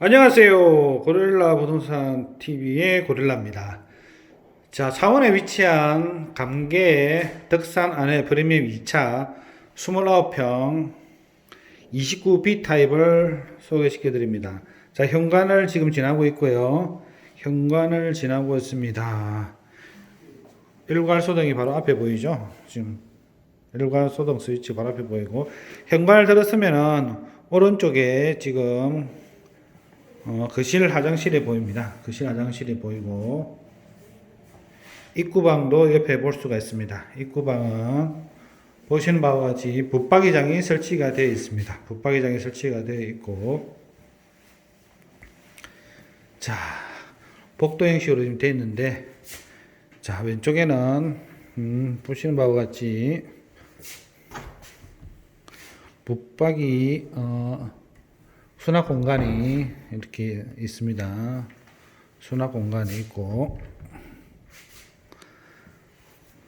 안녕하세요. 고릴라 부동산 TV의 고릴라입니다. 자, 창원에 위치한 감계 덕산 안에 프리미엄 2차 29평 29B 타입을 소개시켜 드립니다. 자, 현관을 지금 지나고 있고요. 현관을 지나고 있습니다. 일괄 소등이 바로 앞에 보이죠? 지금 일괄 소등 스위치 바로 앞에 보이고 현관을 들었으면은 오른쪽에 지금 어, 거실 화장실이 보입니다. 거실 화장실이 보이고 입구방도 옆에 볼 수가 있습니다. 입구방은 보시는 바와 같이 붙박이장이 설치가 되어 있습니다. 붙박이장이 설치가 되어 있고 자 복도 형식으로 되어 있는데 자 왼쪽에는 음, 보시는 바와 같이 붙박이 어, 수납 공간이 이렇게 있습니다. 수납 공간이 있고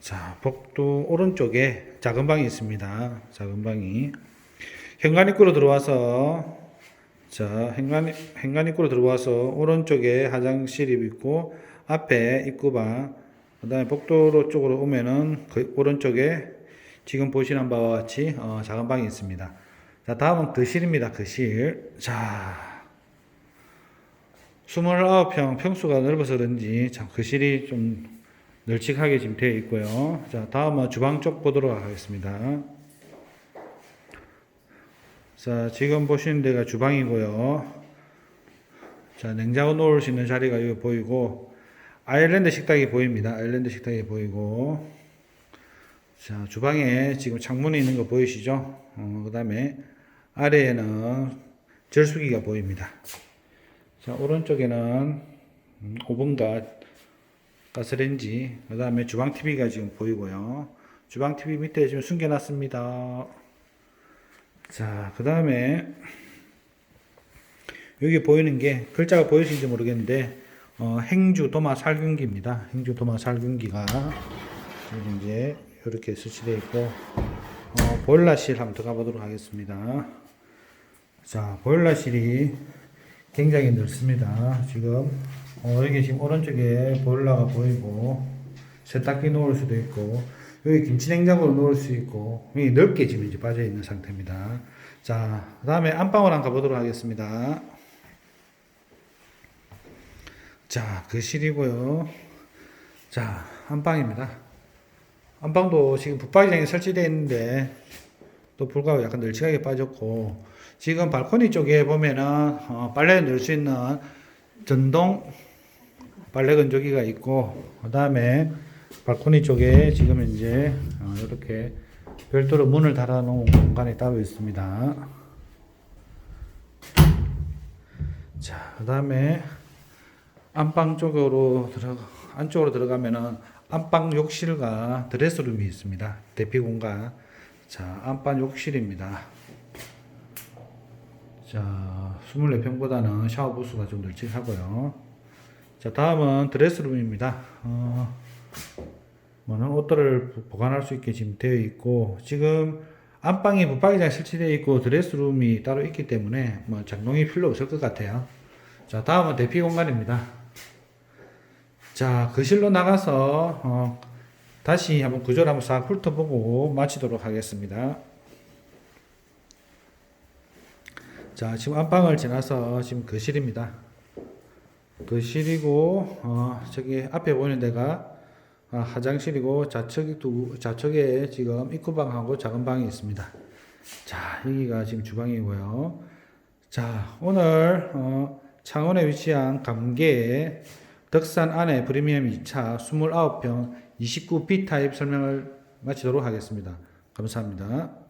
자 복도 오른쪽에 작은 방이 있습니다. 작은 방이 현관 입구로 들어와서 자 현관 현관 입구로 들어와서 오른쪽에 화장실이 있고 앞에 입구방 그다음에 복도로 쪽으로 오면은 그 오른쪽에 지금 보시는 바와 같이 어, 작은 방이 있습니다. 자, 다음은 거실입니다. 거실. 자, 29평 평수가 넓어서 그런지 참 거실이 좀 널찍하게 지금 되어 있고요. 자, 다음은 주방 쪽 보도록 하겠습니다. 자, 지금 보시는 데가 주방이고요. 자, 냉장고 놓을 수 있는 자리가 여기 보이고 아일랜드 식탁이 보입니다. 아일랜드 식탁이 보이고 자, 주방에 지금 창문이 있는 거 보이시죠? 어, 그 다음에 아래에는 절수기가 보입니다. 자, 오른쪽에는 음, 오븐과 가스레인지, 그 다음에 주방 TV가 지금 보이고요. 주방 TV 밑에 지금 숨겨놨습니다. 자, 그 다음에 여기 보이는 게 글자가 보이시는지 모르겠는데 어, 행주 도마 살균기입니다. 행주 도마 살균기가 지금 이제 이렇게 설치되어 있고 어, 보일러실 한번 들어가 보도록 하겠습니다. 자, 보일러실이 굉장히 넓습니다. 지금 어, 여기 지금 오른쪽에 보일러가 보이고 세탁기 놓을 수도 있고 여기 김치냉장고를 놓을 수 있고 여기 넓게 지금 이제 빠져 있는 상태입니다. 자, 그 다음에 안방을 한번 가보도록 하겠습니다. 자, 거실이고요. 자, 안방입니다. 안방도 지금 붙박이장이 설치되어 있는데 또 불구하고 약간 널찍하게 빠졌고 지금 발코니 쪽에 보면은 어, 빨래 넣을 수 있는 전동 빨래 건조기가 있고 그 다음에 발코니 쪽에 지금 이제 어, 이렇게 별도로 문을 달아 놓은 공간이 따로 있습니다. 자, 그 다음에 안방 쪽으로 들어 안쪽으로 들어가면은 안방 욕실과 드레스룸이 있습니다. 대피 공간. 자, 안방 욕실입니다. 자, 24평보다는 샤워 부스가 좀 널찍하고요. 자, 다음은 드레스룸입니다. 어, 많은 옷들을 보관할 수 있게 지금 되어 있고, 지금 안방에 붙박이장이 설치되어 있고, 드레스룸이 따로 있기 때문에 뭐 장롱이 필요 없을 것 같아요. 자, 다음은 대피 공간입니다. 자, 거실로 나가서 어, 다시 한번 구조를 한번 싹 훑어보고 마치도록 하겠습니다. 자, 지금 안방을 지나서 지금 거실입니다. 거실이고 어, 저기 앞에 보이는 데가 어, 화장실이고 좌측 두 좌측에 지금 입구방하고 작은 방이 있습니다. 자, 여기가 지금 주방이고요. 자, 오늘 어, 창원에 위치한 감계의 덕산 안에 프리미엄 2차 29평 29B 타입 설명을 마치도록 하겠습니다. 감사합니다.